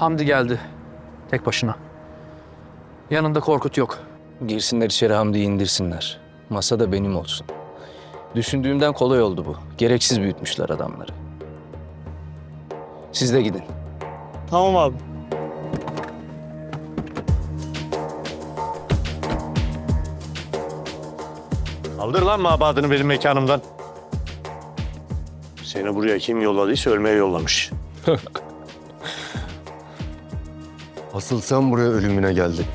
Hamdi geldi. Tek başına. Yanında Korkut yok. Girsinler içeri Hamdi'yi indirsinler. Masa da benim olsun. Düşündüğümden kolay oldu bu. Gereksiz büyütmüşler adamları. Siz de gidin. Tamam abi. Kaldır lan mabadını benim mekanımdan. Seni buraya kim yolladıysa ölmeye yollamış. Asıl sen buraya ölümüne geldin.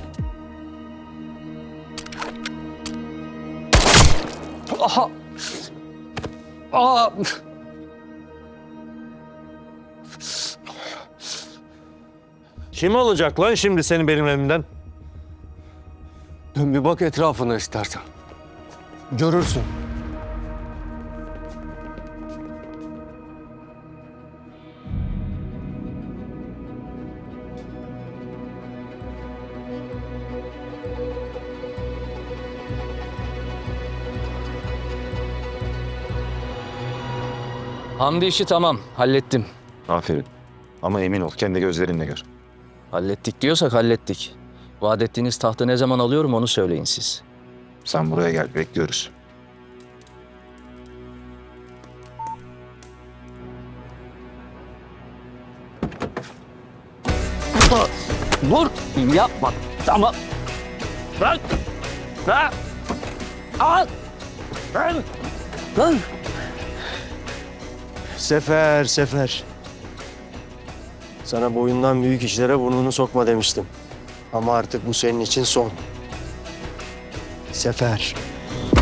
Aha! Aa! Kim olacak lan şimdi senin benim elimden? Dön bir bak etrafına istersen. Görürsün. Hamdi işi tamam. Hallettim. Aferin. Ama emin ol kendi gözlerinle gör. Hallettik diyorsak hallettik. Vaat ettiğiniz tahtı ne zaman alıyorum onu söyleyin siz. Sen buraya gel bekliyoruz. Dur! Yapma! Tamam! Bırak! Bırak! Al! Lan! Lan! Sefer, Sefer. Sana boyundan büyük işlere burnunu sokma demiştim. Ama artık bu senin için son. Sefer.